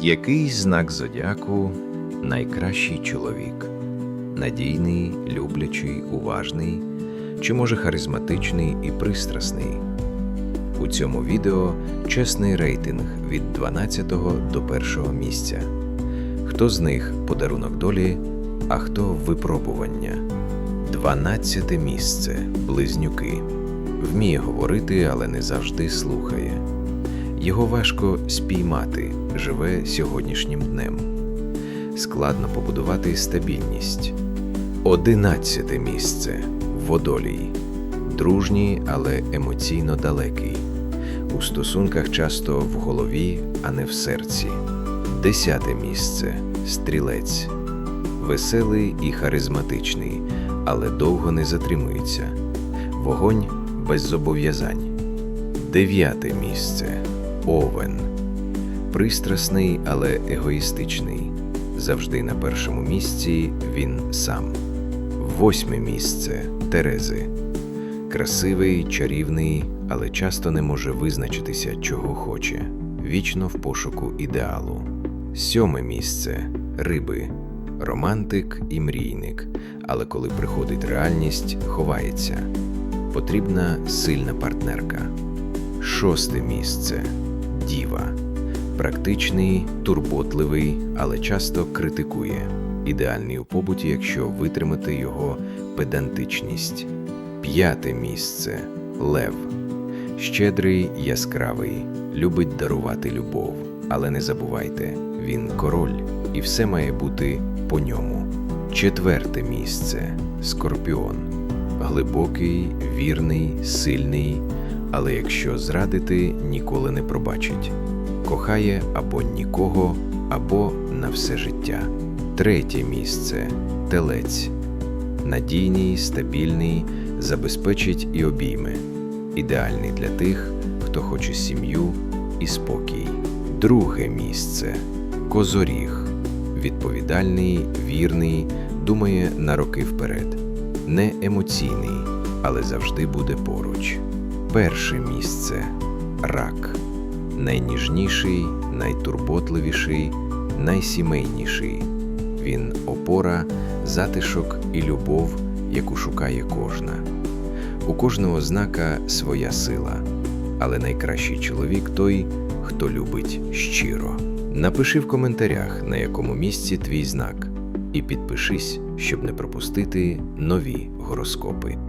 Який знак зодіаку найкращий чоловік? Надійний, люблячий, уважний, чи може харизматичний і пристрасний? У цьому відео чесний рейтинг від 12 до 1 місця. Хто з них подарунок долі, а хто випробування? 12 місце близнюки. Вміє говорити, але не завжди слухає. Його важко спіймати, живе сьогоднішнім днем. Складно побудувати стабільність. Одинадцяте місце водолій. Дружній, але емоційно далекий. У стосунках часто в голові, а не в серці. Десяте місце стрілець. Веселий і харизматичний, але довго не затримується. Вогонь без зобов'язань. Дев'яте місце Овен. Пристрасний, але егоїстичний. Завжди на першому місці він сам. Восьме місце Терези. Красивий, чарівний, але часто не може визначитися, чого хоче. Вічно в пошуку ідеалу. Сьоме місце Риби. Романтик і мрійник. Але коли приходить реальність, ховається. Потрібна сильна партнерка. Шосте місце Діва. Практичний, турботливий, але часто критикує. Ідеальний у побуті, якщо витримати його педантичність. П'яте місце Лев. Щедрий, яскравий, любить дарувати любов. Але не забувайте, він король, і все має бути по ньому. Четверте місце Скорпіон. Глибокий, вірний, сильний, але якщо зрадити, ніколи не пробачить. Кохає або нікого, або на все життя. Третє місце телець. Надійний, стабільний, забезпечить і обійме. Ідеальний для тих, хто хоче сім'ю і спокій. Друге місце козоріг. Відповідальний, вірний, думає на роки вперед. Не емоційний, але завжди буде поруч. Перше місце рак. Найніжніший, найтурботливіший, найсімейніший. Він опора, затишок і любов, яку шукає кожна. У кожного знака своя сила, але найкращий чоловік той, хто любить щиро. Напиши в коментарях, на якому місці твій знак, і підпишись, щоб не пропустити нові гороскопи.